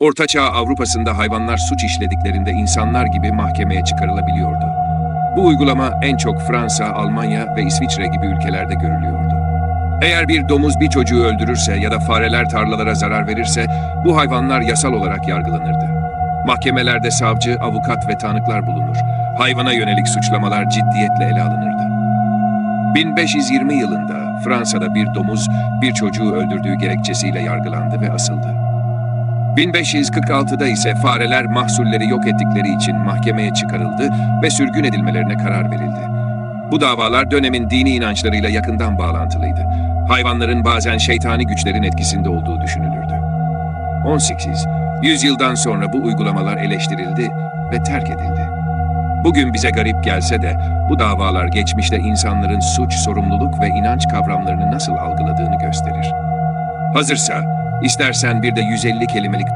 Ortaçağ Avrupa'sında hayvanlar suç işlediklerinde insanlar gibi mahkemeye çıkarılabiliyordu. Bu uygulama en çok Fransa, Almanya ve İsviçre gibi ülkelerde görülüyordu. Eğer bir domuz bir çocuğu öldürürse ya da fareler tarlalara zarar verirse bu hayvanlar yasal olarak yargılanırdı. Mahkemelerde savcı, avukat ve tanıklar bulunur. Hayvana yönelik suçlamalar ciddiyetle ele alınırdı. 1520 yılında Fransa'da bir domuz bir çocuğu öldürdüğü gerekçesiyle yargılandı ve asıldı. 1546'da ise fareler mahsulleri yok ettikleri için mahkemeye çıkarıldı ve sürgün edilmelerine karar verildi. Bu davalar dönemin dini inançlarıyla yakından bağlantılıydı. Hayvanların bazen şeytani güçlerin etkisinde olduğu düşünülürdü. 18. Yüzyıldan sonra bu uygulamalar eleştirildi ve terk edildi. Bugün bize garip gelse de bu davalar geçmişte insanların suç, sorumluluk ve inanç kavramlarını nasıl algıladığını gösterir. Hazırsa, istersen bir de 150 kelimelik